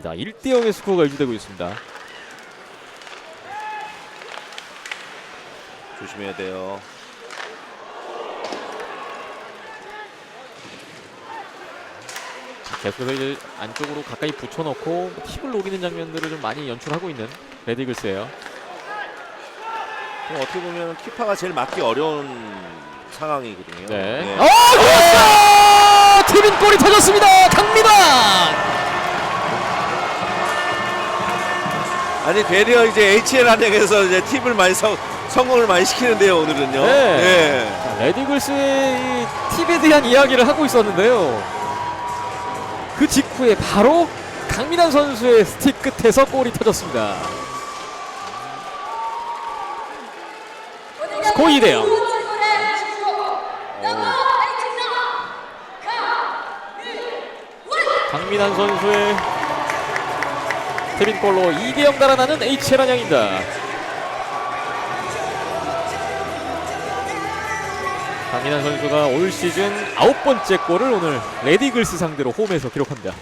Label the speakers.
Speaker 1: 있습니다. 1대 0의 스코어가 유지되고 있습니다.
Speaker 2: 조심해야 돼요.
Speaker 1: 자, 계속해서 이제 안쪽으로 가까이 붙여놓고 팁을 노리는 장면들을 좀 많이 연출하고 있는 레디글스예요.
Speaker 2: 어떻게 보면 키파가 제일 맞기 어려운 상황이거든요.
Speaker 1: 네.
Speaker 2: 네.
Speaker 1: 어, 좋았어! 골이 터졌습니다. 강민환.
Speaker 2: 아니 되려 이제 HL 한행에서 이제 팁을 많이 성, 성공을 많이 시키는데요 오늘은요.
Speaker 1: 네.
Speaker 2: 네.
Speaker 1: 자, 레디글스의 이 팁에 대한 이야기를 하고 있었는데요. 그 직후에 바로 강민환 선수의 스틱 끝에서 골이 터졌습니다. 스코어 2대 0. 강민환 선수의 스빈골로 2대 0 달아나는 HL 한양입니다. 강민환 선수가 올 시즌 아홉 번째 골을 오늘 레디글스 상대로 홈에서 기록합니다.